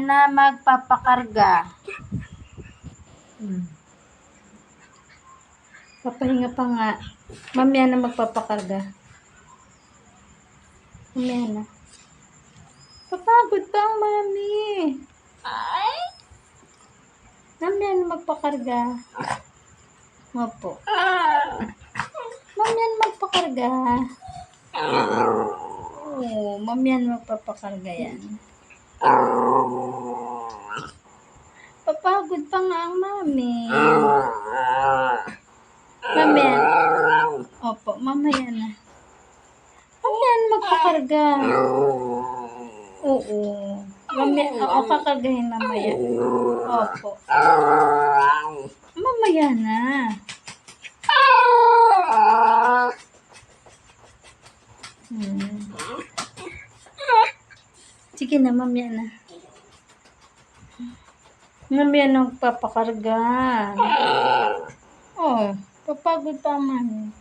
na magpapakarga. Hmm. Papahinga pa nga. Mamaya na magpapakarga. Mamaya na. Papagod pa ang mami. Ay! Mamaya na magpakarga. Opo. Ah! Mamaya na magpakarga. Oo, mamaya na magpapakarga yan. Papagod pa nga ang mami. Mamaya. Opo, mamaya na. Mamaya na magpakarga. Oo. Mamaya, oo, kakargahin mamaya. Opo. Mamaya na. Hmm. Sige na, mamaya na. Mamaya na magpapakarga. Oh, papagod pa man.